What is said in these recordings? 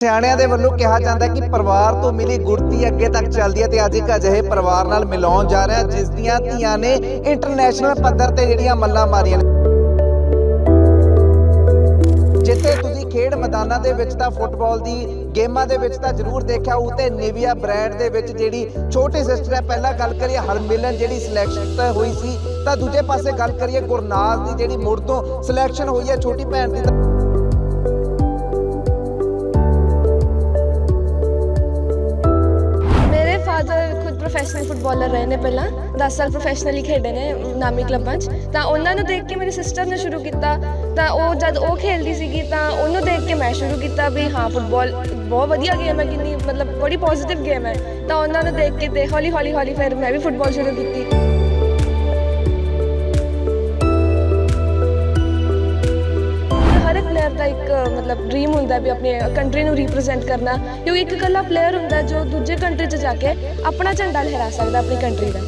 ਸਿਆਣਿਆਂ ਦੇ ਵੱਲੋਂ ਕਿਹਾ ਜਾਂਦਾ ਕਿ ਪਰਿਵਾਰ ਤੋਂ ਮਿਲੀ ਗੁੜਤੀ ਅੱਗੇ ਤੱਕ ਚੱਲਦੀ ਹੈ ਤੇ ਅੱਜ ਇੱਕ ਅਜਿਹੇ ਪਰਿਵਾਰ ਨਾਲ ਮਿਲਾਉਣ ਜਾ ਰਹੇ ਜਿਸ ਦੀਆਂ ਧੀਆਂ ਨੇ ਇੰਟਰਨੈਸ਼ਨਲ ਪੱਧਰ ਤੇ ਜਿਹੜੀਆਂ ਮੱਲਾਂ ਮਾਰੀਆਂ ਨੇ। ਜਿੱਥੇ ਤੁਸੀਂ ਖੇਡ ਮੈਦਾਨਾਂ ਦੇ ਵਿੱਚ ਤਾਂ ਫੁੱਟਬਾਲ ਦੀ ਗੇਮਾਂ ਦੇ ਵਿੱਚ ਤਾਂ ਜ਼ਰੂਰ ਦੇਖਿਆ ਉਹ ਤੇ ਨਿਵੀਆ ਬ੍ਰਾਂਡ ਦੇ ਵਿੱਚ ਜਿਹੜੀ ਛੋਟੀ ਸਿਸਟਰ ਹੈ, ਪਹਿਲਾਂ ਗੱਲ ਕਰੀਏ ਹਰਮਿਲਨ ਜਿਹੜੀ ਸਿਲੈਕਸ਼ਨ ਹੋਈ ਸੀ, ਤਾਂ ਦੂਜੇ ਪਾਸੇ ਗੱਲ ਕਰੀਏ ਗੁਰਨਾਜ਼ ਦੀ ਜਿਹੜੀ ਮੁੜ ਤੋਂ ਸਿਲੈਕਸ਼ਨ ਹੋਈ ਹੈ, ਛੋਟੀ ਭੈਣ ਦੀ ਪ੍ਰੋਫੈਸ਼ਨਲ ਫੁੱਟਬਾਲਰ ਰਹੇ ਨੇ ਪਹਿਲਾਂ 10 ਸਾਲ ਪ੍ਰੋਫੈਸ਼ਨਲੀ ਖੇਡੇ ਨੇ ਨਾਮੀ ਕਲੱਬਾਂ 'ਚ। ਤਾਂ ਉਹਨਾਂ ਨੂੰ ਦੇਖ ਕੇ ਮੇਰੀ ਸਿਸਟਰ ਨੇ ਸ਼ੁਰੂ ਕੀਤਾ। ਤਾਂ ਉਹ ਜਦ ਉਹ ਖੇਡਦੀ ਸੀਗੀ, ਤਾਂ ਉਹਨੂੰ ਦੇਖ ਕੇ ਮੈਂ ਸ਼ੁਰੂ ਕੀਤਾ ਵੀ ਹਾਂ ਫੁੱਟਬਾਲ ਬਹੁਤ ਵਧੀਆ ਗੇਮ ਹੈ, ਕਿੰਨੀ ਮਤਲਬ ਬੜੀ ਪੋਜ਼ਿਟਿਵ ਗੇਮ ਹੈ। ਤਾਂ ਉਹਨਾਂ ਨੂੰ ਦੇਖ ਕੇ ਤੇ ਹੌਲੀ ਹੌਲੀ ਹੌਲੀ ਫਿਰ ਮੈਂ ਵੀ ਫੁੱਟਬਾਲ ਸ਼ੁਰੂ ਕੀਤੀ। ਪਲੇਅਰ ਦਾ ਇੱਕ ਮਤਲਬ ਡ੍ਰੀਮ ਹੁੰਦਾ ਵੀ ਆਪਣੇ ਕੰਟਰੀ ਨੂੰ ਰਿਪਰੈਜ਼ੈਂਟ ਕਰਨਾ। ਕਿਉਂਕਿ ਇੱਕ ਇਕੱਲਾ ਪਲੇਅਰ ਹੁੰਦਾ ਜੋ ਦੂਜੇ ਕੰਟਰੀ 'ਚ ਜਾ ਕੇ ਆਪਣਾ ਝੰਡਾ ਲਹਿਰਾ ਸਕਦਾ ਆਪਣੀ ਕੰਟਰੀ ਦਾ।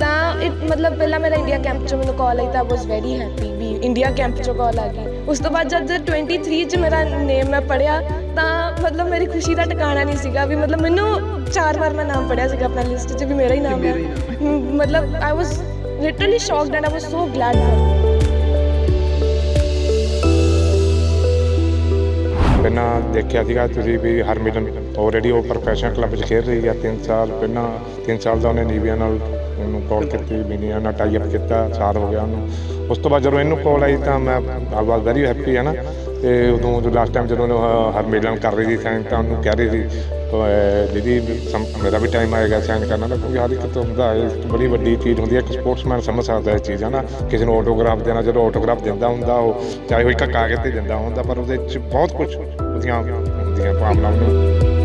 ਤਾਂ it ਮਤਲਬ ਪਹਿਲਾਂ ਮੇਰਾ ਇੰਡੀਆ ਕੈਂਪ 'ਚੋਂ ਮੈਨੂੰ ਕਾਲ ਆਈ ਤਾਂ ਵਾਸ ਵੈਰੀ ਹੈਪੀ ਵੀ ਇੰਡੀਆ ਕੈਂਪ 'ਚੋਂ ਕਾਲ ਆ ਗਈ। ਉਸ ਤੋਂ ਬਾਅਦ ਜਦ 23 'ਚ ਮੇਰਾ ਨੇਮ ਮੈਂ ਪੜਿਆ ਤਾਂ ਮਤਲਬ ਮੇਰੀ ਖੁਸ਼ੀ ਦਾ ਟਿਕਾਣਾ ਨਹੀਂ ਸੀਗਾ ਵੀ ਮਤਲਬ ਮੈਨੂੰ ਚਾਰ ਵਾਰ ਮੈਂ ਨਾਮ ਪੜਿਆ ਸੀਗਾ ਆਪਣਾ ਲਿਸਟ 'ਚ ਵੀ ਮੇਰਾ ਹੀ ਨਾਮ ਹੈ। ਮਤਲਬ I was literally shocked and I was so glad ਪਹਿਲਾਂ ਦੇਖਿਆ ਸੀਗਾ ਤੁਸੀਂ ਵੀ ਹਰਮਿਲਨ ਆਲਰੇਡੀ ਉਹ ਪ੍ਰੋਫੈਸ਼ਨਲ ਕਲੱਬ 'ਚ ਖੇਡ ਰਹੀ ਆ 3 ਸਾਲ ਪਹਿਲਾਂ 3 ਸਾਲ ਦਾ ਉਹਨੇ ਨੀਵੀਆ ਨਾਲ ਉਹਨੂੰ ਕਾਲ ਕੀਤੀ, ਮੀਨੀਆ ਨਾਲ ਟਾਈ ਅਪ ਕੀਤਾ, ਸਾਲ ਹੋ ਗਿਆ ਉਹਨੂੰ। ਉਸ ਤੋਂ ਬਾਅਦ ਜਦੋਂ ਇਹਨੂੰ ਕਾਲ ਆਈ ਤਾਂ ਮੈਂ ਆਈ ਵਾਸ ਵੈਰੀ ਹੈਪੀ ਹੈ ਨਾ। ਤੇ ਉਦੋਂ ਜੋ ਲਾਸਟ ਟਾਈਮ ਜਦੋਂ ਉਹਨੂੰ ਹਰਮਿਲਨ ਕਰ ਰਹੀ ਸੀ ਸਾਈਨ ਤਾਂ ਉਹਨੂੰ ਕਹਿ ਰਹੀ ਸੀ, ਅਹ, ਦੀਦੀ, ਸਮ- ਮੇਰਾ ਵੀ ਟਾਈਮ ਆਏਗਾ ਸਾਈਨ ਕਰਨ ਦਾ, ਕਿਉਂਕਿ ਹਰ ਇੱਕ ਤੋਂ ਹੁੰਦਾ ਹੈ ਬੜੀ ਵੱਡੀ ਚੀਜ਼ ਹੁੰਦੀ ਹੈ, ਇੱਕ ਸਪੋਰਟਸਮੈਨ ਸਮਝ ਸਕਦਾ ਇਹ ਚੀਜ਼ ਹੈ ਨਾ ਕਿਸੇ ਨੂੰ ਆਟੋਗ੍ਰਾਫ ਦੇਣਾ, ਜਦੋਂ ਆਟੋਗ੍ਰਾਫ ਦਿੰਦਾ ਹੁੰਦਾ ਉਹ, ਚਾਹੇ ਉਹ ਇੱਕ ਕਾਗਜ਼ ਤੇ ਦਿੰਦਾ ਹੁੰਦਾ, ਪਰ ਉਹਦੇ ਵਿੱਚ ਬਹੁਤ ਕੁਝ ਉਹਦੀਆਂ ਹੁੰਦੀਆਂ ਭਾਵਨਾਵਾਂ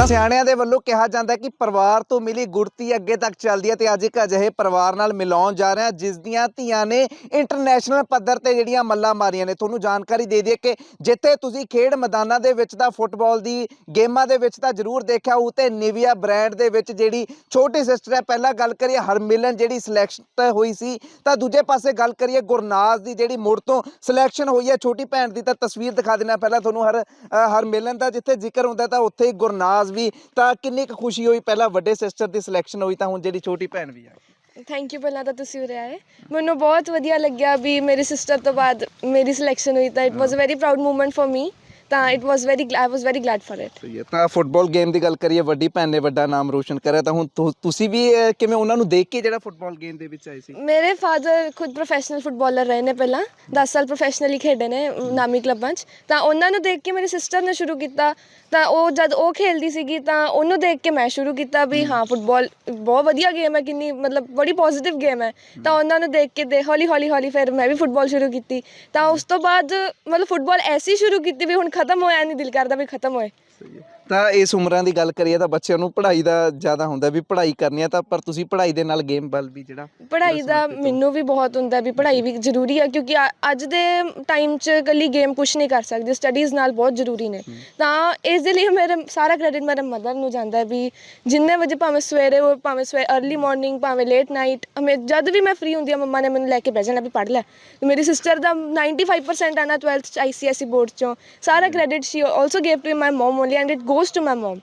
ਤਾਂ ਸਿਆਣਿਆਂ ਦੇ ਵੱਲੋਂ ਕਿਹਾ ਜਾਂਦਾ ਕਿ ਪਰਿਵਾਰ ਤੋਂ ਮਿਲੀ ਗੁੜਤੀ ਅੱਗੇ ਤੱਕ ਚੱਲਦੀ ਹੈ ਤੇ ਅੱਜ ਇੱਕ ਅਜਿਹੇ ਪਰਿਵਾਰ ਨਾਲ ਮਿਲਾਉਣ ਜਾ ਰਹੇ ਹਾਂ ਜਿਸ ਦੀਆਂ ਧੀਆਂ ਨੇ ਇੰਟਰਨੈਸ਼ਨਲ ਪੱਧਰ ਤੇ ਜਿਹੜੀਆਂ ਮੱਲਾਂ ਮਾਰੀਆਂ ਨੇ। ਤੁਹਾਨੂੰ ਜਾਣਕਾਰੀ ਦੇ ਦਈਏ ਕਿ ਜਿੱਥੇ ਤੁਸੀਂ ਖੇਡ ਮੈਦਾਨਾਂ ਦੇ ਵਿੱਚ ਤਾਂ ਫੁੱਟਬਾਲ ਦੀ ਗੇਮਾਂ ਦੇ ਵਿੱਚ ਤਾਂ ਜ਼ਰੂਰ ਦੇਖਿਆ ਉਹ ਤੇ ਨਿਵੀਆ ਬ੍ਰਾਂਡ ਦੇ ਵਿੱਚ ਜਿਹੜੀ ਛੋਟੀ ਸਿਸਟਰ ਹੈ, ਪਹਿਲਾਂ ਗੱਲ ਕਰੀਏ ਹਰਮਿਲਨ ਜਿਹੜੀ ਸਿਲੈਕਸ਼ਨ ਹੋਈ ਸੀ, ਤਾਂ ਦੂਜੇ ਪਾਸੇ ਗੱਲ ਕਰੀਏ ਗੁਰਨਾਜ਼ ਦੀ ਜਿਹੜੀ ਮੁੜ ਤੋਂ ਸਿਲੈਕਸ਼ਨ ਹੋਈ ਹੈ। ਛੋਟੀ ਭੈਣ ਦੀ ਤਾਂ ਤਸਵੀਰ ਦਿਖਾ ਦੇਣਾ ਪਹਿਲਾਂ ਤੁਹਾਨੂੰ ਹਰ ਹਰਮਿਲਨ ਦਾ ਜਿੱਥੇ ਜ਼ਿਕਰ ਹੁੰਦਾ ਤਾਂ ਉੱਥੇ ਹੀ ਗੁਰਨਾਜ਼ ਵੀ, ਤਾਂ ਕਿੰਨੀ ਕੁ ਖੁਸ਼ੀ ਹੋਈ? ਪਹਿਲਾਂ ਵੱਡੇ ਸਿਸਟਰ ਦੀ ਸਿਲੈਕਸ਼ਨ ਹੋਈ, ਤਾਂ ਹੁਣ ਜਿਹੜੀ ਛੋਟੀ ਭੈਣ ਵੀ ਆ ਗਈ। ਥੈਂਕ ਯੂ ਪਹਿਲਾਂ ਤਾਂ ਤੁਸੀਂ ਉਰੇ ਆਏ। ਮੈਨੂੰ ਬਹੁਤ ਵਧੀਆ ਲੱਗਿਆ ਵੀ ਮੇਰੀ ਸਿਸਟਰ ਤੋਂ ਬਾਅਦ ਮੇਰੀ ਸਿਲੈਕਸ਼ਨ ਹੋਈ, ਤਾਂ it was a very proud moment for me ਤਾਂ it was very I was very glad for it ਸਹੀ ਹੈ। ਤਾਂ ਫੁੱਟਬਾਲ ਗੇਮ ਦੀ ਗੱਲ ਕਰੀਏ ਵੱਡੀ ਭੈਣ ਨੇ ਵੱਡਾ ਨਾਮ ਰੋਸ਼ਨ ਕਰਿਆ ਤਾਂ ਹੁਣ ਤੁ- ਤੁਸੀਂ ਵੀ ਕਿਵੇਂ ਉਹਨਾਂ ਨੂੰ ਦੇਖ ਕੇ ਜਿਹੜਾ ਫੁੱਟਬਾਲ ਗੇਮ ਦੇ ਵਿੱਚ ਆਏ ਸੀ? ਮੇਰੇ ਫਾਦਰ ਖੁਦ ਪ੍ਰੋਫੈਸ਼ਨਲ ਫੁੱਟਬਾਲਰ ਰਹੇ ਨੇ ਪਹਿਲਾਂ 10 ਸਾਲ ਪ੍ਰੋਫੈਸ਼ਨਲੀ ਖੇਡੇ ਨੇ ਨਾਮੀ ਕਲੱਬਾਂ 'ਚ। ਤਾਂ ਉਹਨਾਂ ਨੂੰ ਦੇਖ ਕੇ ਮੇਰੀ ਸਿਸਟਰ ਨੇ ਸ਼ੁਰੂ ਕੀਤਾ ਤਾਂ ਉਹ ਜਦ ਉਹ ਖੇਡਦੀ ਸੀਗੀ ਤਾਂ ਉਹਨੂੰ ਦੇਖ ਕੇ ਮੈਂ ਸ਼ੁਰੂ ਕੀਤਾ ਵੀ ਹਾਂ ਫੁੱਟਬਾਲ ਬਹੁਤ ਵਧੀਆ ਗੇਮ ਹੈ ਕਿੰਨੀ ਮਤਲਬ ਬੜੀ ਪੋਜ਼ਿਟਿਵ ਗੇਮ ਹੈ। ਤਾਂ ਉਹਨਾਂ ਨੂੰ ਦੇਖ ਕੇ ਤੇ ਹੌਲੀ ਹੌਲੀ ਹੌਲੀ ਫਿਰ ਮੈਂ ਵੀ ਫੁੱਟਬਾਲ ਸ਼ੁਰੂ ਕੀਤੀ। ਤਾਂ ਉਸ ਤੋਂ ਬਾਅਦ ਮਤਲਬ ਫੁੱਟਬਾਲ ਐਸੀ ਸ਼ੁਰੂ ਕੀਤੀ ਵੀ ਹੁਣ ਖਤਮ ਹੋਇਆ ਨਹੀਂ ਦਿਲ ਕਰਦਾ ਵੀ ਖਤਮ ਹੋਏ। ਤਾਂ ਇਸ ਉਮਰਾਂ ਦੀ ਗੱਲ ਕਰੀਏ ਤਾਂ ਬੱਚਿਆਂ ਨੂੰ ਪੜ੍ਹਾਈ ਦਾ ਜ਼ਿਆਦਾ ਹੁੰਦਾ ਵੀ ਪੜ੍ਹਾਈ ਕਰਨੀ ਆ ਤਾਂ ਪਰ ਤੁਸੀਂ ਪੜ੍ਹਾਈ ਦੇ ਨਾਲ ਗੇਮ ਵੱਲ ਵੀ ਜਿਹੜਾ ਪੜ੍ਹਾਈ ਦਾ ਮੈਨੂੰ ਵੀ ਬਹੁਤ ਹੁੰਦਾ ਵੀ ਪੜ੍ਹਾਈ ਵੀ ਜ਼ਰੂਰੀ ਹੈ ਕਿਉਂਕਿ ਅ- ਅੱਜ ਦੇ ਟਾਈਮ 'ਚ ਇਕੱਲੀ ਗੇਮ ਕੁਝ ਨਹੀਂ ਕਰ ਸਕਦੀ ਸਟੱਡੀਜ਼ ਨਾਲ ਬਹੁਤ ਜ਼ਰੂਰੀ ਨੇ। ਤਾਂ ਇਸ ਦੇ ਲਈ ਮੇਰੇ ਸਾਰਾ ਕ੍ਰੈਡਿਟ ਮੇਰੇ ਮਦਰ ਨੂੰ ਜਾਂਦਾ ਹੈ ਵੀ ਜਿੰਨੇ ਵਜੇ ਭਾਵੇਂ ਸਵੇਰੇ ਹੋ ਭਾਵੇਂ ਸਵੇ अर्ਲੀ ਮਾਰਨਿੰਗ ਭਾਵੇਂ ਲੇਟ ਨਾਈਟ ਹਮੇ ਜਦ ਵੀ ਮੈਂ ਫ੍ਰੀ ਹੁੰਦੀ ਆ ਮੰਮਾ ਨੇ ਮੈਨੂੰ ਲੈ ਕੇ ਬਹਿ ਜਾਣਾ ਵੀ ਪੜ੍ਹ ਲੈ। ਤੇ ਮੇਰੀ ਸਿਸਟਰ ਦਾ 95% ਆਣਾ 12th ਚ ਆਈਸੀਐਸਈ ਬੋਰਡ ਚੋਂ। ਸਾਰਾ credit she also gave to my mum only and it goes to my mum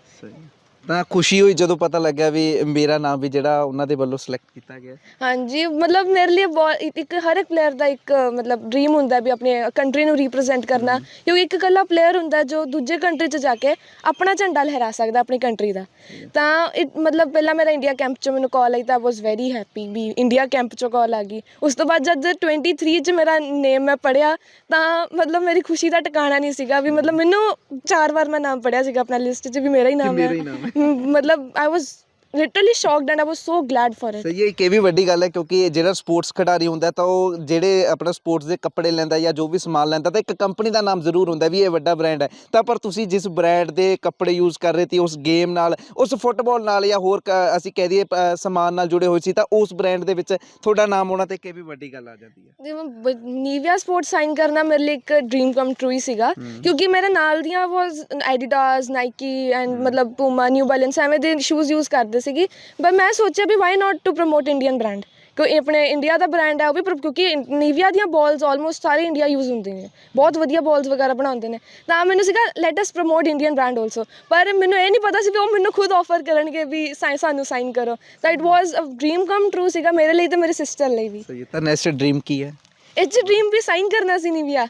ਤਾਂ ਖੁਸ਼ੀ ਹੋਈ ਜਦੋਂ ਪਤਾ ਲੱਗਿਆ ਵੀ ਮੇਰਾ ਨਾਮ ਵੀ ਜਿਹੜਾ ਉਹਨਾਂ ਦੇ ਵੱਲੋਂ ਸਿਲੈਕਟ ਕੀਤਾ ਗਿਆ। ਹਾਂਜੀ ਮਤਲਬ ਮੇਰੇ ਲਈ ਬਹੁਤ ਇੱਕ- ਇੱਕ ਹਰ ਇੱਕ ਪਲੇਅਰ ਦਾ ਇੱਕ ਮਤਲਬ ਡ੍ਰੀਮ ਹੁੰਦਾ ਵੀ ਆਪਣੀ ਕੰਟਰੀ ਨੂੰ ਰਿਪਰੈਜ਼ੈਂਟ ਕਰਨਾ। ਕਿਉਂਕਿ ਇੱਕ ਇਕੱਲਾ ਪਲੇਅਰ ਹੁੰਦਾ ਜੋ ਦੂਜੇ ਕੰਟਰੀ 'ਚ ਜਾ ਕੇ ਆਪਣਾ ਝੰਡਾ ਲਹਿਰਾ ਸਕਦਾ ਆਪਣੀ ਕੰਟਰੀ ਦਾ। ਤਾਂ it ਮਤਲਬ ਪਹਿਲਾਂ ਮੇਰਾ ਇੰਡੀਆ ਕੈਂਪ 'ਚੋਂ ਮੈਨੂੰ ਕਾਲ ਆਈ ਤਾਂ ਵਾਸ ਵੈਰੀ ਹੈਪੀ ਵੀ ਇੰਡੀਆ ਕੈਂਪ 'ਚੋਂ ਕਾਲ ਆ ਗਈ। ਉਸ ਤੋਂ ਬਾਅਦ ਜਦ 23 'ਚ ਮੇਰਾ ਨੇਮ ਮੈਂ ਪੜਿਆ ਤਾਂ ਮਤਲਬ ਮੇਰੀ ਖੁਸ਼ੀ ਦਾ ਟਿਕਾਣਾ ਨਹੀਂ ਸੀਗਾ ਵੀ ਮਤਲਬ ਮੈਨੂੰ ਚਾਰ ਵਾਰ ਮੈਂ ਨਾਮ ਪੜਿਆ ਸੀਗਾ ਆਪਣਾ ਲਿਸਟ 'ਚ ਵੀ ਮੇਰਾ ਹੀ ਨਾਮ ਹੈ। ਮ, ਮਤਲਬ I was literally shocked and I was so glad for it ਸਹੀ ਹੈ ਇੱਕ ਇਹ ਵੀ ਵੱਡੀ ਗੱਲ ਹੈ ਕਿਉਂਕਿ ਜਿਹੜਾ ਸਪੋਰਟਸ ਖਿਡਾਰੀ ਹੁੰਦਾ ਤਾਂ ਉਹ ਜਿਹੜੇ ਆਪਣਾ ਸਪੋਰਟਸ ਦੇ ਕੱਪੜੇ ਲੈਂਦਾ ਜਾਂ ਜੋ ਵੀ ਸਮਾਨ ਲੈਂਦਾ ਤਾਂ ਇੱਕ ਕੰਪਨੀ ਦਾ ਨਾਮ ਜ਼ਰੂਰ ਹੁੰਦਾ ਵੀ ਇਹ ਵੱਡਾ ਬ੍ਰਾਂਡ ਹੈ ਤਾਂ ਪਰ ਤੁਸੀਂ ਜਿਸ ਬ੍ਰਾਂਡ ਦੇ ਕੱਪੜੇ ਯੂਜ਼ ਕਰ ਰਹੇ ਸੀ ਉਸ ਗੇਮ ਨਾਲ ਉਸ ਫੁੱਟਬਾਲ ਨਾਲ ਜਾਂ ਹੋਰ ਕ- ਅਸੀਂ ਕਹਿ ਦਈਏ ਅ, ਸਮਾਨ ਨਾਲ ਜੁੜੇ ਹੋਏ ਸੀ ਤਾਂ ਉਸ ਬ੍ਰਾਂਡ ਦੇ ਵਿੱਚ ਤੁਹਾਡਾ ਨਾਮ ਹੋਣਾ ਤੇ ਇੱਕ ਇਹ ਵੀ ਵੱਡੀ ਗੱਲ ਆ ਜਾਂਦੀ ਹੈ ਜਿਵੇਂ ਨੀਵੀਆ ਸਪੋਰਟ ਸਾਈਨ ਕਰਨਾ ਮੇਰੇ ਲਈ ਇੱਕ ਡ੍ਰੀਮ ਕਮ ਟਰੂ ਹੀ ਸੀਗਾ ਕਿਉਂਕਿ ਮੇਰੇ ਨਾਲ ਦੀਆਂ ਵਾਸ ਐਡੀਡਾਸ ਨਾਈਕੀ ਐਂਡ ਮਤਲਬ ਪੂਮਾ ਨਿਊ ਬੈਲੈਂਸ ਐਵੇਂ ਦੇ ਸ਼ੂਜ਼ ਯੂਜ਼ ਕਰਦੇ ਸੀਗੀ। ਬਟ ਮੈਂ ਸੋਚਿਆ ਵੀ why not to promote Indian brand ਕਿਉਂ ਇਹ ਆਪਣੇ ਇੰਡੀਆ ਦਾ ਬ੍ਰਾਂਡ ਹੈ ਉਹ ਵੀ ਪਰ- ਕਿਉਂਕਿ ਨੀਵੀਆ ਦੀਆਂ ਬਾਲਸ ਆਲਮੋਸਟ ਸਾਰੇ ਇੰਡੀਆ ਯੂਜ਼ ਹੁੰਦੇ ਨੇ। ਬਹੁਤ ਵਧੀਆ ਬਾਲਸ ਵਗੈਰਾ ਬਣਾਉਂਦੇ ਨੇ। ਤਾਂ ਮੈਨੂੰ ਸੀਗਾ let us promote Indian brand also ਪਰ ਮੈਨੂੰ ਇਹ ਨਹੀਂ ਪਤਾ ਸੀ ਵੀ ਉਹ ਮੈਨੂੰ ਖੁਦ ਆਫਰ ਕਰਨਗੇ ਵੀ ਸਾਈ- ਸਾਨੂੰ ਸਾਈਨ ਕਰੋ। ਤਾਂ it was a dream come true ਸੀਗਾ ਮੇਰੇ ਲਈ ਤੇ ਮੇਰੀ ਸਿਸਟਰ ਲਈ ਵੀ। ਸਹੀ ਹੈ ਤਾਂ ਨੈਕਸਟ ਡ੍ਰੀਮ ਕੀ ਹੈ? ਇਹ 'ਚ ਡ੍ਰੀਮ ਵੀ ਸਾਈਨ ਕਰਨਾ ਸੀ ਨੀਵੀਆ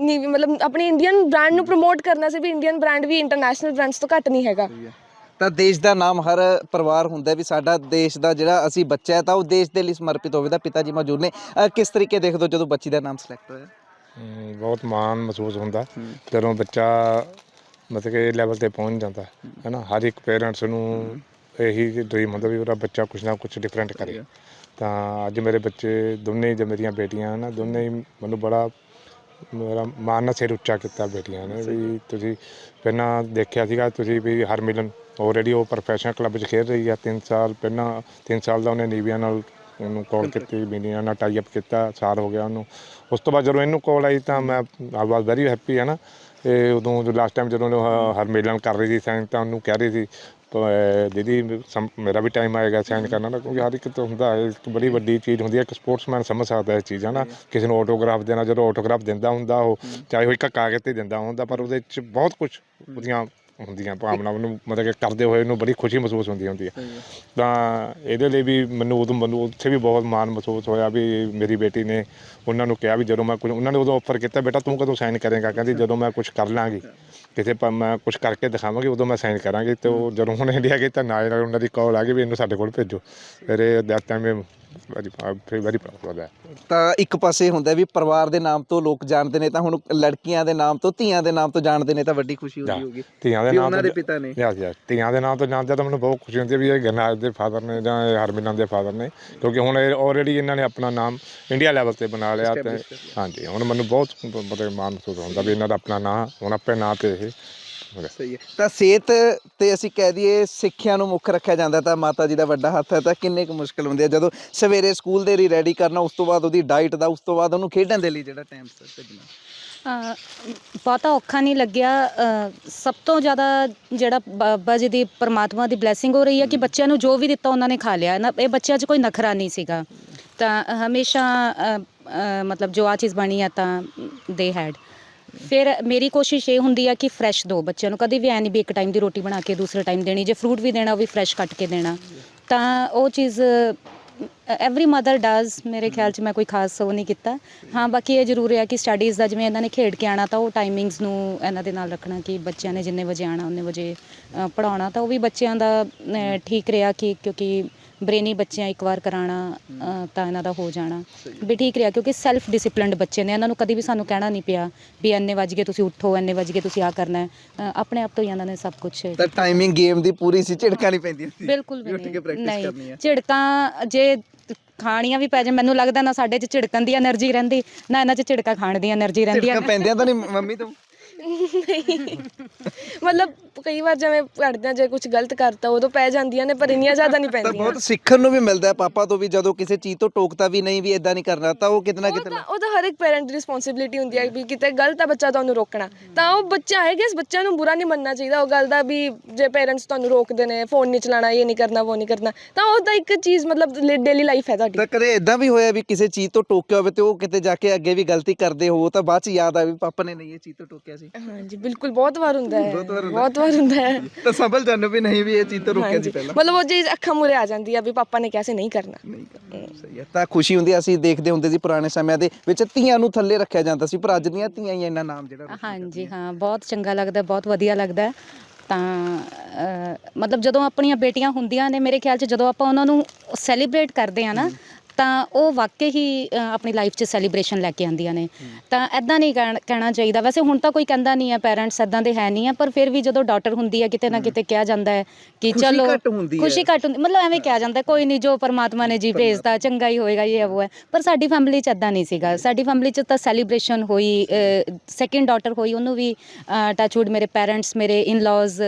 ਨੀਵੀ ਮਤਲਬ ਆਪਣੇ ਇੰਡੀਅਨ ਬ੍ਰਾਂਡ ਨੂੰ ਪ੍ਰਮੋਟ ਕਰਨਾ ਸੀ ਵੀ ਇੰਡੀਅਨ ਬ੍ਰਾਂਡ ਵੀ ਇੰਟਰਨੈਸ਼ਨਲ ਬ੍ਰਾਂਡਸ ਤੋਂ ਘੱਟ ਨਹੀਂ ਹੈਗਾ। ਤਾਂ ਦੇਸ਼ ਦਾ ਨਾਮ ਹਰ ਪਰਿਵਾਰ ਹੁੰਦਾ ਵੀ ਸਾਡਾ ਦੇਸ਼ ਦਾ ਜਿਹੜਾ ਅਸੀਂ ਬੱਚਾ ਹੈ ਤਾਂ ਉਹ ਦੇਸ਼ ਦੇ ਲਈ ਸਮਰਪਿਤ ਹੋਵੇ। ਤਾਂ ਪਿਤਾ ਜੀ ਮੌਜੂਦ ਨੇ। ਕਿਸ ਤਰੀਕੇ ਦੇਖਦੇ ਹੋ ਜਦੋਂ ਬੱਚੀ ਦਾ ਨਾਮ ਸਿਲੈਕਟ ਹੋਇਆ? ਹਮ, ਬਹੁਤ ਮਾਣ ਮਹਿਸੂਸ ਹੁੰਦਾ। ਜਦੋਂ ਬੱਚਾ ਮਤਲਬ ਕਿ ਲੈਵਲ ਤੇ ਪਹੁੰਚ ਜਾਂਦਾ ਹੈ ਨਾ ਹਰ ਇੱਕ ਪੇਰੈਂਟਸ ਨੂੰ ਇਹੀ ਡ੍ਰੀਮ ਹੁੰਦਾ ਵੀ ਉਹਦਾ ਬੱਚਾ ਕੁਝ ਨਾ ਕੁਝ ਡਿਫਰੈਂਟ ਕਰੇ। ਤਾਂ ਅੱਜ ਮੇਰੇ ਬੱਚੇ ਦੋਨੇ ਹੀ ਜੋ ਮੇਰੀਆਂ ਬੇਟੀਆਂ ਹਨ? ਨਾ ਦੋਨੇ ਹੀ ਮੈਨੂੰ ਬੜਾ ਮੇਰਾ ਮਾਣ ਨਾਲ ਸਿਰ ਉੱਚਾ ਕੀਤਾ ਬੇਟੀਆਂ ਨੇ। ਵੀ ਤੁਸੀਂ ਪਹਿਲਾਂ ਦੇਖਿਆ ਸੀਗਾ ਤੁਸੀਂ ਵੀ ਹਰਮਿਲਨ ਆਲਰੇਡੀ ਉਹ ਪ੍ਰੋਫੈਸ਼ਨਲ ਕਲੱਬ 'ਚ ਖੇਡ ਰਹੀ ਆ 3 ਸਾਲ ਪਹਿਲਾਂ 3 ਸਾਲ ਦਾ ਉਹਨੇ ਨੀਵੀਆ ਨਾਲ ਉਹਨੂੰ ਕਾਲ ਕੀਤੀ ਬੀਨੀਆ ਨਾਲ ਟਾਈ ਅਪ ਕੀਤਾ ਸਾਲ ਹੋ ਗਿਆ ਉਹਨੂੰ। ਉਸ ਤੋਂ ਬਾਅਦ ਜਦੋਂ ਇਹਨੂੰ ਕਾਲ ਆਈ ਤਾਂ ਮੈਂ ਆਈ ਵਾਸ ਵੈਰੀ ਹੈਪੀ ਹੈ ਨਾ? ਇਹ ਉਦੋਂ ਜੋ ਲਾਸਟ ਟਾਈਮ ਜਦੋਂ ਉਹ ਹਰਮਿਲਨ ਕਰ ਰਹੀ ਸੀ ਸਾਈਨ ਤਾਂ ਉਹਨੂੰ ਕਹਿ ਰਹੀ ਸੀ ਦੀਦੀ ਮੇਰਾ ਵੀ ਟਾਈਮ ਆਏਗਾ ਸਾਈਨ ਕਰਨਾ ਦਾ ਕਿਉਂਕਿ ਹਰ ਇੱਕ ਤੋਂ ਹੁੰਦਾ ਹੈ ਇੱਕ ਬੜੀ ਵੱਡੀ ਚੀਜ਼ ਹੁੰਦੀ ਹੈ ਇੱਕ ਸਪੋਰਟਸਮੈਨ ਸਮਝ ਸਕਦਾ ਇਹ ਚੀਜ਼ਾਂ ਨਾ? ਕਿਸੇ ਨੂੰ ਆਟੋਗ੍ਰਾਫ ਦੇਣਾ ਜਦੋਂ ਆਟੋਗ੍ਰਾਫ ਦਿੰਦਾ ਹੁੰਦਾ ਉਹ ਚਾਹੇ ਉਹ ਇੱਕ ਕਾਗਜ਼ ਤੇ ਦਿੰਦਾ ਹੁੰਦਾ ਪਰ ਉਹਦੇ ਚ ਬਹੁਤ ਕੁਝ ਉਹਦੀਆਂ ਹੁੰਦੀਆਂ ਭਾਵਨਾਵਾਂ ਨੂੰ ਮਤਲਬ ਕਿ ਕਰਦੇ ਹੋਏ ਉਹਨੂੰ ਬੜੀ ਖੁਸ਼ੀ ਮਹਿਸੂਸ ਹੁੰਦੀ ਹੁੰਦੀ ਹੈ ਤਾਂ ਇਹਦੇ ਲਈ ਵੀ ਮੈਨੂੰ ਉਦੋਂ ਮੈਨੂੰ ਉੱਥੇ ਵੀ ਬਹੁਤ ਮਾਣ ਮਹਿਸੂਸ ਹੋਇਆ ਵੀ ਮੇਰੀ ਬੇਟੀ ਨੇ ਉਹਨਾਂ ਨੂੰ ਕਿਹਾ ਵੀ ਜਦੋਂ ਮੈਂ ਕੁਝ ਉਹਨਾਂ ਨੇ ਉਦੋਂ ਆਫਰ ਕੀਤਾ ਬੇਟਾ ਤੂੰ ਕਦੋਂ ਸਾਈਨ ਕਰੇਗਾ? ਕਹਿੰਦੀ ਜਦੋਂ ਮੈਂ ਕੁਝ ਕਰ ਲਾਂਗੀ ਕਿਤੇ ਮੈਂ ਕੁਝ ਕਰਕੇ ਦਿਖਾਵਾਂਗੀ ਉਦੋਂ ਮੈਂ ਸਾਈਨ ਕਰਾਂਗੀ। ਤੇ ਉਹ ਜਦੋਂ ਹੁਣ ਇੰਡੀਆ ਗਈ ਤਾਂ ਨਾਲ ਨਾਲ ਉਹਨਾਂ ਦੀ ਕਾਲ ਆ ਗਈ ਵੀ ਇਹਨੂੰ ਸਾਡੇ ਕੋਲ ਭੇਜੋ। ਫਿਰ ਇਹ that time very very proud ਹੈ। ਤਾਂ ਇੱਕ ਪਾਸੇ ਹੁੰਦਾ ਵੀ ਪਰਿਵਾਰ ਦੇ ਨਾਮ ਤੋਂ ਲੋਕ ਜਾਣਦੇ ਨੇ ਤਾਂ ਹੁਣ ਲੜਕੀਆਂ ਦੇ ਨਾਮ ਤੋਂ ਧੀਆਂ ਦੇ ਨਾਮ ਤੋਂ ਜਾਣਦੇ ਨੇ ਤਾਂ ਵੱਡੀ ਖੁਸ਼ੀ ਹੁੰਦੀ ਹੋਗੀ ਧੀਆਂ ਦੇ ਨਾਮ ਉਹਨਾਂ ਦੇ ਪਿਤਾ ਨੇ। ਯਸ ਯਸ ਧੀਆਂ ਦੇ ਨਾਮ ਤੋਂ ਜਾਣਦੇ ਤਾਂ ਮੈਨੂੰ ਬਹੁਤ ਖੁਸ਼ੀ ਹੁੰਦੀ ਹੈ ਵੀ ਇਹ ਗਰਨਾਜ ਦੇ ਫਾਦਰ ਨੇ ਜਾਂ ਇਹ ਹਰਮਿਲਨ ਦੇ ਫਾਦਰ ਨੇ ਕਿਉਂਕਿ ਹੁਣ ਇਹ ਆਲਰੇਡੀ ਇਹਨਾਂ ਨੇ ਆਪਣਾ ਨਾਮ ਇੰਡੀਆ ਲੈਵਲ ਤੇ ਬਣਾ ਲਿਆ ਤੇ ਹਾਂਜੀ ਹੁਣ ਮੈਨੂੰ ਬਹੁਤ ਮਤਲਬ ਮਾਣ ਮਹਿਸੂਸ ਹੁੰਦਾ ਵੀ ਇਹਨਾਂ ਦਾ ਆਪਣਾ ਨਾਂ ਹੁਣ ਆਪਣੇ ਨਾਂ ਤੇ ਇਹ। ਸਹੀ ਹੈ। ਤਾਂ ਸਿਹਤ ਤੇ ਅਸੀਂ ਕਹਿ ਦਈਏ ਸਿੱਖਿਆ ਨੂੰ ਮੁੱਖ ਰੱਖਿਆ ਜਾਂਦਾ ਤਾਂ ਮਾਤਾ ਜੀ ਦਾ ਵੱਡਾ ਹੱਥ ਹੈ ਤਾਂ ਕਿੰਨੇ ਕੁ ਮੁਸ਼ਕਲ ਹੁੰਦੀ ਹੈ। ਜਦੋਂ ਸਵੇਰੇ ਸਕੂਲ ਦੇ ਲਈ ਰੈਡੀ ਕਰਨਾ ਉਸ ਤੋਂ ਬਾਅਦ ਉਹਦੀ ਡਾਈਟ ਦਾ ਉਸ ਤੋਂ ਬਾਅਦ ਉਹਨੂੰ ਖੇਡਣ ਦੇ ਲਈ ਜਿਹੜਾ ਟਾਈਮ ਭੇਜਣਾ? ਅ, ਬਹੁਤਾ ਔਖਾ ਨਹੀਂ ਲੱਗਿਆ। ਸਭ ਤੋਂ ਜ਼ਿਆਦਾ ਜਿਹੜਾ ਬਾਬਾ ਜੀ ਦੀ ਪਰਮਾਤਮਾ ਦੀ ਬਲੇਸਿੰਗ ਹੋ ਰਹੀ ਹੈ ਕਿ ਬੱਚਿਆਂ ਨੂੰ ਜੋ ਵੀ ਦਿੱਤਾ ਉਹਨਾਂ ਨੇ ਖਾ ਲਿਆ। ਨਾ ਇਹ ਬੱਚਿਆਂ 'ਚ ਕੋਈ ਨਖਰਾ ਨਹੀਂ ਸੀਗਾ। ਤਾਂ ਹਮੇਸ਼ਾ ਮਤਲਬ ਜੋ ਆ ਚੀਜ਼ ਬਣੀ ਆ ਤਾਂ ਦੇ ਹੈਡ ਫਿਰ ਮੇਰੀ ਕੋਸ਼ਿਸ਼ ਇਹ ਹੁੰਦੀ ਆ ਕਿ ਫਰੈਸ਼ ਦੋ ਬੱਚਿਆਂ ਨੂੰ। ਕਦੇ ਵੀ ਐ ਨਹੀਂ ਵੀ ਇੱਕ ਟਾਈਮ ਦੀ ਰੋਟੀ ਬਣਾ ਕੇ ਦੂਸਰੇ ਟਾਈਮ ਦੇਣੀ। ਜੇ ਫਰੂਟ ਵੀ ਦੇਣਾ ਉਹ ਵੀ ਫਰੈਸ਼ ਕੱਟ ਕੇ ਦੇਣਾ। ਤਾਂ ਉਹ ਚੀਜ਼ ਐਵਰੀ ਮਦਰ ਡਜ਼ ਮੇਰੇ ਖਿਆਲ 'ਚ ਮੈਂ ਕੋਈ ਖਾਸ ਉਹ ਨਹੀਂ ਕੀਤਾ। ਹਾਂ ਬਾਕੀ ਇਹ ਜ਼ਰੂਰ ਹੈ ਕਿ ਸਟੱਡੀਜ਼ ਦਾ ਜਿਵੇਂ ਇਹਨਾਂ ਨੇ ਖੇਡ ਕੇ ਆਣਾ ਤਾਂ ਉਹ ਟਾਈਮਿੰਗਸ ਨੂੰ ਇਹਨਾਂ ਦੇ ਨਾਲ ਰੱਖਣਾ ਕਿ ਬੱਚਿਆਂ ਨੇ ਜਿੰਨੇ ਵਜੇ ਆਣਾ ਉਹਨੇ ਵਜੇ ਅ, ਪੜ੍ਹਾਉਣਾ ਤਾਂ ਉਹ ਵੀ ਬੱਚਿਆਂ ਦਾ ਠੀਕ ਰਿਹਾ ਕਿ ਕਿਉਂਕਿ ਬ੍ਰੇਨੀ ਬੱਚਿਆਂ ਇੱਕ ਵਾਰ ਕਰਾਣਾ ਤਾਂ ਇਹਨਾਂ ਦਾ ਹੋ ਜਾਣਾ। ਵੀ ਠੀਕ ਰਿਹਾ ਕਿਉਂਕਿ ਸੈਲਫ ਡਿਸਪਲਿਨਡ ਬੱਚੇ ਨੇ। ਇਹਨਾਂ ਨੂੰ ਕਦੀ ਵੀ ਸਾਨੂੰ ਕਹਿਣਾ ਨਹੀਂ ਪਿਆ ਵੀ ਐਨੇ ਵਜ ਗਏ ਤੁਸੀਂ ਉੱਠੋ ਐਨੇ ਵਜ ਗਏ ਤੁਸੀਂ ਆ ਕਰਨਾ ਹੈ। ਆਪਣੇ ਆਪ ਤੋਂ ਇਹਨਾਂ ਨੇ ਸਭ ਕੁਝ ਤਾਂ ਟਾਈਮਿੰਗ ਗੇਮ ਦੀ ਪੂਰੀ ਸੀ ਝਿੜਕਾਂ ਨਹੀਂ ਪੈਂਦੀਆਂ ਸੀ। ਬਿਲਕੁਲ ਵੀ ਉੱਠ ਕੇ ਝਿੜਕਾਂ ਜੇ ਖਾਣੀਆਂ ਵੀ ਪੈ ਜਾ ਮੈਨੂੰ ਲੱਗਦਾ ਨਾ ਸਾਡੇ 'ਚ ਝਿੜਕਣ ਦੀ એનર્ਜੀ ਰਹਿੰਦੀ ਨਾ ਇਹਨਾਂ 'ਚ ਝਿੜਕਾ ਖਾਣ ਦੀ એનર્ਜੀ ਰਹਿੰਦੀ। ਹੈ ਪੈਂਦੀਆਂ ਤਾਂ ਨਹੀਂ ਮੰਮੀ ਤੋਂ। ਮਤਲਬ ਕਈ ਵਾਰ ਜਿਵੇਂ ਆ ਜੇ ਕੁਝ ਗਲਤ ਕਰਤਾ ਉਦੋਂ ਪੈ ਜਾਂਦੀਆਂ ਨੇ ਪਰ ਇੰਨੀਆਂ ਜ਼ਿਆਦਾ ਨਹੀਂ ਤਾਂ ਪੈਂਦੀਆਂ। ਬਹੁਤ ਸਿੱਖਣ ਨੂੰ ਵੀ ਮਿਲਦਾ ਹੈ ਪਾਪਾ ਤੋਂ ਵੀ ਜਦੋਂ ਕਿਸੇ ਚੀਜ਼ ਤੋਂ ਟੋਕਤਾ ਵੀ ਨਹੀਂ ਵੀ ਇਦਾਂ ਨਹੀਂ ਕਰਨਾ ਤਾਂ ਉਹ ਕਿਤੇ ਨਾ ਉਹ ਤਾਂ ਉਹ ਤਾਂ ਹਰ ਇੱਕ ਪੈਰੈਂਟ ਦੀ ਰਿਸਪੌਂਸਿਬਿਲਿਟੀ ਹੁੰਦੀ ਹੈ ਵੀ ਕਿਤੇ ਗਲਤ ਆ ਬੱਚਾ ਤੁਹਾਨੂੰ ਰੋਕਣਾ। ਤਾਂ ਉਹ ਬੱਚਾ ਹੈਗਾ ਇਸ ਬੱਚਿਆਂ ਨੂੰ ਬੁਰਾ ਨਹੀਂ ਮੰਨਣਾ ਚਾਹੀਦਾ ਉਹ ਗੱਲ ਦਾ ਵੀ ਜੇ ਪੇਰੈਂਟਸ ਤੁਹਾਨੂੰ ਰੋਕਦੇ ਨੇ ਫੋਨ ਨਹੀਂ ਚਲਾਣਾ ਇਹ ਨਹੀਂ ਕਰਨਾ ਉਹ ਨਹੀਂ ਕਰਨਾ ਤਾਂ ਉਹ ਤਾਂ ਇੱਕ ਚੀਜ਼ ਮਤਲਬ ਡੇਲੀ ਲਾਈਫ ਹੈ ਤੁਹਾਡੀ। ਤਾਂ ਕਦੇ ਇਦਾਂ ਵੀ ਹੋਇਆ ਵੀ ਕਿਸੇ ਚੀਜ਼ ਤੋਂ ਟੋਕਿਆ ਹੋਵੇ ਤੇ ਉਹ ਕਿਤੇ ਜਾ ਕੇ ਅੱਗੇ ਵੀ ਗਲਤੀ ਕਰਦੇ ਹੋ ਤਾਂ ਬਾਅਦ ਚ ਯਾਦ ਆ ਵੀ ਪਾਪਾ ਨੇ ਨਹੀਂ ਇਹ ਚੀਜ਼ ਤੋਂ ਟੋਕਿਆ ਸੀ। ਹਾਂਜੀ ਬਿਲਕੁਲ ਬਹੁਤ ਵਾਰ ਹੁੰਦਾ ਹੈ। ਬਹੁਤ ਵਾਰ ਹੁੰਦਾ। ਬਹੁਤ ਵਾਰ ਹੁੰਦਾ ਹੈ। ਤਾਂ ਸੰਭਲ ਜਾਣੋ ਵੀ ਨਹੀਂ ਵੀ ਇਹ ਚੀਜ਼ ਤੋਂ ਰੋਕਿਆ ਸੀ ਹਾਂਜੀ। ਪਹਿਲਾਂ। ਮਤਲਬ ਉਹ ਚੀਜ਼ ਅੱਖਾਂ ਮੂਰੇ ਆ ਜਾਂਦੀ ਆ ਵੀ ਪਾਪਾ ਨੇ ਕਿਹਾ ਸੀ ਨਹੀਂ ਕਰਨਾ। ਨਹੀਂ ਕਰਨਾ ਸਹੀ ਹੈ। ਤਾਂ ਖੁਸ਼ੀ ਹੁੰਦੀ ਹੈ, ਅਸੀਂ ਦੇਖਦੇ ਹੁੰਦੇ ਸੀ ਪੁਰਾਣੇ ਸਮਿਆਂ ਦੇ ਵਿੱਚ ਧੀਆਂ ਨੂੰ ਥੱਲੇ ਰੱਖਿਆ ਜਾਂਦਾ ਸੀ ਪਰ ਅੱਜ ਦੀਆਂ ਧੀਆਂ ਹੀ ਇੰਨਾ ਨਾਮ ਜਿਹੜਾ ਰੋਸ਼ਨ ਹਾਂਜੀ ਹਾਂ ਬਹੁਤ ਚੰਗਾ ਲੱਗਦਾ ਬਹੁਤ ਵਧੀਆ ਲੱਗਦਾ। ਤਾਂ ਮਤਲਬ ਜਦੋਂ ਆਪਣੀਆਂ ਬੇਟੀਆਂ ਹੁੰਦੀਆਂ ਨੇ ਮੇਰੇ ਖਿਆਲ 'ਚ ਜਦੋਂ ਆਪਾਂ ਉਹਨਾਂ ਨੂੰ ਸੈਲੀਬ੍ਰੇਟ ਕਰਦੇ ਆ ਨਾ ਤਾਂ ਉਹ ਵਾਕਈ ਹੀ ਅ, ਆਪਣੀ ਲਾਈਫ 'ਚ ਸੈਲੀਬ੍ਰੇਸ਼ਨ ਲੈ ਕੇ ਆਉਂਦੀਆਂ ਨੇ। ਤਾਂ ਐਦਾਂ ਨਹੀਂ ਕਹਿਣ- ਕਹਿਣਾ ਚਾਹੀਦਾ। ਵੈਸੇ ਹੁਣ ਤਾਂ ਕੋਈ ਕਹਿੰਦਾ ਨਹੀਂ ਹੈ ਪੈਰੈਂਟਸ ਐਦਾਂ ਦੇ ਹੈ ਨਹੀਂ ਹੈ ਪਰ ਫਿਰ ਵੀ ਜਦੋਂ ਡਾਟਰ ਹੁੰਦੀ ਹੈ ਕਿਤੇ ਨਾ ਕਿਤੇ ਕਿਹਾ ਜਾਂਦਾ ਹੈ ਕਿ ਖੁਸ਼ੀ ਚਲੋ ਘੱਟ ਹੁੰਦੀ ਹੈ। ਖੁਸ਼ੀ ਘੱਟ ਹੁੰਦੀ ਮਤਲਬ ਐਵੇਂ ਕਿਹਾ ਜਾਂਦਾ ਕੋਈ ਨਹੀਂ ਜੋ ਪਰਮਾਤਮਾ ਨੇ ਜੀ ਭੇਜਦਾ ਚੰਗਾ ਹੀ ਹੋਏਗਾ ਇਹ ਉਹ ਹੈ ਪਰ ਸਾਡੀ ਫੈਮਿਲੀ 'ਚ ਐਦਾਂ ਨਹੀਂ ਸੀਗਾ। ਸਾਡੀ ਫੈਮਿਲੀ 'ਚ ਤਾਂ ਸੈਲੀਬ੍ਰੇਸ਼ਨ ਹੋਈ ਸੈਕਿੰਡ ਡਾਟਰ ਹੋਈ ਉਹਨੂੰ ਵੀ ਟੱਚਵੁੱਡ ਮੇਰੇ ਪੈਰੈਂਟਸ ਮੇਰੇ ਇਨ-ਲॉज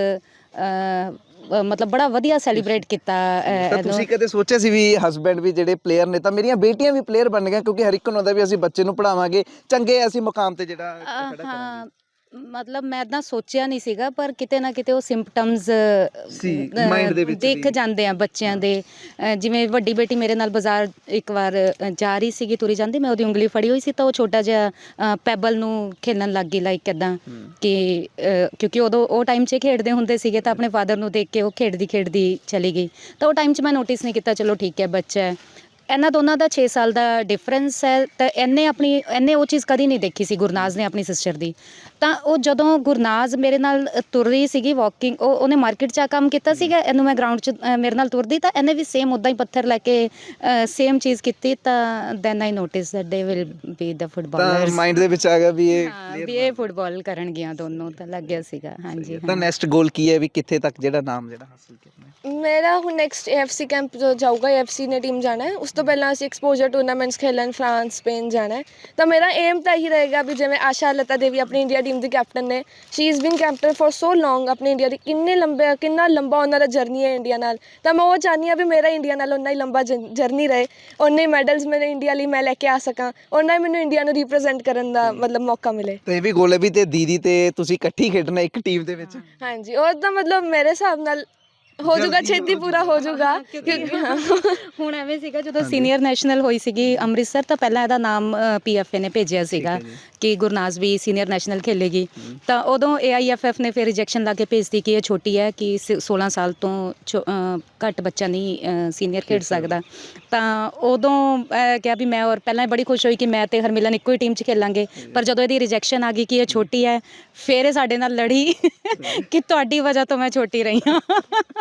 ਮਤਲਬ ਬੜਾ ਵਧੀਆ ਸੈਲੀਬ੍ਰੇਟ ਕੀਤਾ ਅ, ਤਾਂ ਇਹਨੂੰ। ਤੁਸੀਂ ਕਦੇ ਸੋਚਿਆ ਸੀ ਵੀ ਹਸਬੈਂਡ ਵੀ ਜਿਹੜੇ ਪਲੇਅਰ ਨੇ ਤਾਂ ਮੇਰੀਆਂ ਬੇਟੀਆਂ ਵੀ ਪਲੇਅਰ ਬਣ ਗਈਆਂ ਕਿਉਂਕਿ ਹਰ ਇੱਕ ਨੂੰ ਹੁੰਦਾ ਵੀ ਅਸੀਂ ਬੱਚੇ ਨੂੰ ਪੜਾਵਾਂਗੇ ਚੰਗੇ ਅਸੀਂ ਮੁਕਾਮ ਤੇ ਜਿਹੜਾ ਅ, ਖੜਾ ਹਾਂ ਮਤਲਬ ਮੈਂ ਇਦਾਂ ਸੋਚਿਆ ਨਹੀਂ ਸੀਗਾ ਪਰ ਕਿਤੇ ਨਾ ਕਿਤੇ ਉਹ ਸਿੰਪਟਮਸ ਸੀ, mind ਦੇ ਵਿੱਚ ਦੇਖ। ਜਾਂਦੇ ਆ ਬੱਚਿਆਂ ਦੇ। ਜਿਵੇਂ ਵੱਡੀ ਬੇਟੀ ਮੇਰੇ ਨਾਲ ਬਾਜ਼ਾਰ ਇੱਕ ਵਾਰ ਜਾ ਰਹੀ ਸੀਗੀ ਤੁਰੀ ਜਾਂਦੀ ਮੈਂ ਉਹਦੀ ਉਂਗਲੀ ਫੜੀ ਹੋਈ ਸੀ ਤਾਂ ਉਹ ਛੋਟਾ ਜਿਹਾ ਪੈਬਲ ਨੂੰ ਖੇਲਣ ਲੱਗ ਗਈ ਲਾਈਕ ਇਦਾਂ ਕਿ ਕਿਉਂਕਿ ਉਦੋਂ ਉਹ ਟਾਈਮ 'ਚ ਖੇਡਦੇ ਹੁੰਦੇ ਸੀਗੇ ਤਾਂ ਆਪਣੇ ਫਾਦਰ ਨੂੰ ਦੇਖ ਕੇ ਉਹ ਖੇਡਦੀ ਖੇਡਦੀ ਚਲੀ ਗਈ। ਤਾਂ ਉਹ ਟਾਈਮ 'ਚ ਮੈਂ ਨੋਟਿਸ ਨਹੀਂ ਕੀਤਾ ਚਲੋ ਠੀਕ ਹੈ ਬੱਚਾ ਹੈ। ਇਹਨਾਂ ਦੋਨਾਂ ਦਾ 6 ਸਾਲ ਦਾ ਡਿਫਰੈਂਸ ਹੈ ਤਾਂ ਇਹਨੇ ਆਪਣੀ ਇਹਨੇ ਉਹ ਚੀਜ਼ ਕਦੀ ਨਹੀਂ ਦੇਖੀ ਸੀ ਗੁਰਨਾਜ਼ ਨੇ ਆਪਣੀ ਸਿਸਟਰ ਦੀ। ਤਾਂ ਉਹ ਜਦੋਂ ਗੁਰਨਾਜ਼ ਮੇਰੇ ਨਾਲ ਤੁਰ ਰਹੀ ਸੀਗੀ ਵਾਕਿੰਗ ਉਹ ਉਹਨੇ ਮਾਰਕੀਟ 'ਚ ਆ ਕੰਮ ਕੀਤਾ ਸੀਗਾ ਇਹਨੂੰ ਮੈਂ ਗਰਾਊਂਡ 'ਚ ਅ, ਮੇਰੇ ਨਾਲ ਤੁਰਦੀ ਤਾਂ ਇਹਨੇ ਵੀ ਸੇਮ ਉਦਾਂ ਹੀ ਪੱਥਰ ਲੈ ਕੇ ਸੇਮ ਚੀਜ਼ ਕੀਤੀ ਤਾਂ then I notice that they will be the ਤਾਂ ਫੁੱਟਬਾਲਰਸ ਮਾਈਂਡ ਦੇ ਵਿੱਚ ਆ ਗਿਆ ਵੀ ਇਹ ਹਾਂ ਵੀ ਇਹ ਫੁੱਟਬਾਲ ਕਰਨਗੀਆਂ ਦੋਨੋਂ ਤਾਂ ਲੱਗ ਗਿਆ ਸੀਗਾ ਹਾਂਜੀ ਤਾਂ ਨੈਕਸਟ ਗੋਲ ਕੀ ਹੈ ਵੀ ਕਿੱਥੇ ਤੱਕ ਜਿਹੜਾ ਨਾਮ ਜਿਹੜਾ ਹਾਸਲ ਕਰਨਾ ਹੈ? ਮੇਰਾ ਹੁਣ ਨੈਕਸਟ AFC ਕੈਂਪ ਜਾਊਗਾ AFC ਨੇ ਟੀਮ ਜਾਣਾ ਹੈ ਉਸ ਤੋਂ ਪਹਿਲਾਂ ਅਸੀਂ ਐਕਸਪੋਜ਼ਰ ਟੂਰਨਾਮੈਂਟਸ ਖੇਲਣ ਫਰਾਂਸ ਸਪੇਨ ਜਾਣਾ ਹੈ। ਤਾਂ ਮੇਰਾ ਏਮ ਤਾਂ ਇਹੀ ਰਹੇਗਾ ਵੀ ਜਿਵੇਂ ਆਸ਼ਾ ਲਤਾ ਦੇਵੀ ਆਪਣੀ ਇੰਡੀਆ ਟੀਮ ਦੀ ਕੈਪਟਨ ਨੇ she is been captain for so long ਆਪਣੀ ਇੰਡੀਆ ਦੀ ਕਿੰਨੇ ਲੰਬੇ ਕਿੰਨਾ ਲੰਬਾ ਉਹਨਾਂ ਦਾ ਜਰਨੀ ਹੈ ਇੰਡੀਆ ਨਾਲ। ਤਾਂ ਮੈਂ ਉਹ ਚਾਹੁੰਦੀ ਹਾਂ ਵੀ ਮੇਰਾ ਇੰਡੀਆ ਨਾਲ ਉਨਾ ਹੀ ਲੰਬਾ ਜਰਨੀ ਰਹੇ ਉਨੇ ਮੈਡਲਸ ਮੇਰੇ ਇੰਡੀਆ ਲਈ ਮੈਂ ਲੈ ਕੇ ਆ ਸਕਾਂ ਉਨਾ ਹੀ ਮੈਨੂੰ ਇੰਡੀਆ ਨੂੰ ਰਿਪਰੈਜ਼ੈਂਟ ਕਰਨ ਦਾ ਮਤਲਬ ਮੌਕਾ ਮਿਲੇ। ਤੇ ਇਹ ਵੀ ਗੋਲ ਵੀ ਤੇ ਦੀਦੀ ਤੇ ਤੁਸੀਂ ਇਕੱਠੀ ਖੇਡਣਾ ਇੱਕ ਟੀਮ ਦੇ ਵਿੱਚ। ਹਾਂਜੀ ਉਹ ਤਾਂ ਮਤਲਬ ਮੇਰੇ ਹਿਸਾਬ ਨਾਲ ਹੋ ਜਾਊਗਾ ਛੇਤੀ ਪੂਰਾ ਹੋ ਜਾਊਗਾ ਕਿਉਂਕਿ ਹੁਣ ਐਵੇਂ ਸੀਗਾ ਜਦੋਂ ਸੀਨੀਅਰ ਨੈਸ਼ਨਲ ਹੋਈ ਸੀਗੀ ਅੰਮ੍ਰਿਤਸਰ ਤਾਂ ਪਹਿਲਾਂ ਇਹਦਾ ਨਾਮ ਪੀਐਫਏ ਨੇ ਭੇਜਿਆ ਸੀਗਾ ਕਿ ਗੁਰਨਾਜ਼ ਵੀ ਸੀਨੀਅਰ ਨੈਸ਼ਨਲ ਖੇਲੇਗੀ। ਤਾਂ ਉਦੋਂ ਏਆਈਐਫਐਫ ਨੇ ਫਿਰ ਰਿਜੈਕਸ਼ਨ ਲਾ ਕੇ ਭੇਜਤੀ ਕਿ ਇਹ ਛੋਟੀ ਹੈ ਕਿ ਸ- 16 ਸਾਲ ਤੋਂ ਘੱਟ ਬੱਚਾ ਨਹੀਂ ਸੀਨੀਅਰ ਖੇਡ ਸਕਦਾ। ਤਾਂ ਉਦੋਂ ਕਿਹਾ ਵੀ ਮੈਂ ਔਰ ਪਹਿਲਾਂ ਬੜੀ ਖੁਸ਼ ਹੋਈ ਕਿ ਮੈਂ ਤੇ ਹਰਮਿਲਨ ਇੱਕੋ ਹੀ ਟੀਮ 'ਚ ਖੇਲਾਂਗੇ। ਪਰ ਜਦੋਂ ਇਹਦੀ ਰਿਜੈਕਸ਼ਨ ਆ ਗਈ ਕਿ ਇਹ ਛੋਟੀ ਹੈ ਫਿਰ ਇਹ ਸਾਡੇ ਨਾਲ ਲੜੀ ਕਿ ਤੁਹਾਡੀ ਵਜ੍ਹਾ ਤੋਂ ਮੈਂ ਛੋਟੀ ਰਹੀ ਹਾਂ।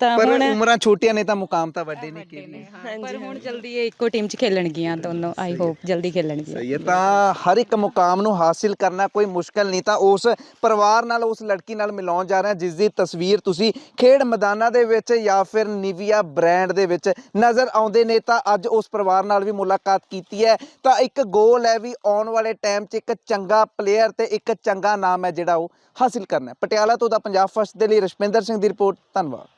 ਤਾਂ ਪਰ ਹੁਣ ਉਮਰਾਂ ਛੋਟੀਆਂ ਨੇ ਤਾਂ ਮੁਕਾਮ ਤਾਂ ਵੱਡੇ ਨੇ ਕਿ ਪਰ ਹੁਣ ਜਲਦੀ ਇਹ ਇੱਕੋ ਟੀਮ 'ਚ ਖੇਲਣਗੀਆਂ ਦੋਨੋਂ ਆਈ ਹੋਪ ਜਲਦੀ ਖੇਲਣਗੀਆਂ। ਸਹੀ ਹੈ ਤਾਂ ਹਰ ਇੱਕ ਮੁਕਾਮ ਨੂੰ ਹਾਸਿਲ ਕਰਨਾ ਕੋਈ ਮੁਸ਼ਕਲ ਨਹੀਂ ਤਾਂ ਉਸ ਪਰਿਵਾਰ ਨਾਲ ਉਸ ਲੜਕੀ ਨਾਲ ਮਿਲਾਉਣ ਜਾ ਰਹੇ ਹਾਂ ਜਿਸ ਦੀ ਤਸਵੀਰ ਤੁਸੀਂ ਖੇਡ ਮੈਦਾਨਾਂ ਦੇ ਵਿੱਚ ਜਾਂ ਫਿਰ ਨਿਵੀਆ ਬ੍ਰਾਂਡ ਦੇ ਵਿੱਚ ਨਜ਼ਰ ਆਉਂਦੇ ਨੇ ਤਾਂ ਅੱਜ ਉਸ ਪਰਿਵਾਰ ਨਾਲ ਵੀ ਮੁਲਾਕਾਤ ਕੀਤੀ ਹੈ। ਤਾਂ ਇੱਕ ਗੋਲ ਹੈ ਵੀ ਆਉਣ ਵਾਲੇ ਟਾਈਮ 'ਚ ਇੱਕ ਚੰਗਾ ਪਲੇਅਰ ਤੇ ਇੱਕ ਚੰਗਾ ਨਾਮ ਹੈ ਜਿਹੜਾ ਉਹ ਹਾਸਿਲ ਕਰਨਾ ਹੈ। ਪਟਿਆਲਾ ਤੋਂ ਦਾ ਪੰਜਾਬ ਫਸਟ ਦੇ ਲਈ ਰਸ਼ਮਿੰਦਰ ਸਿੰਘ ਦੀ ਰਿਪੋਰਟ ਧੰਨਵਾਦ।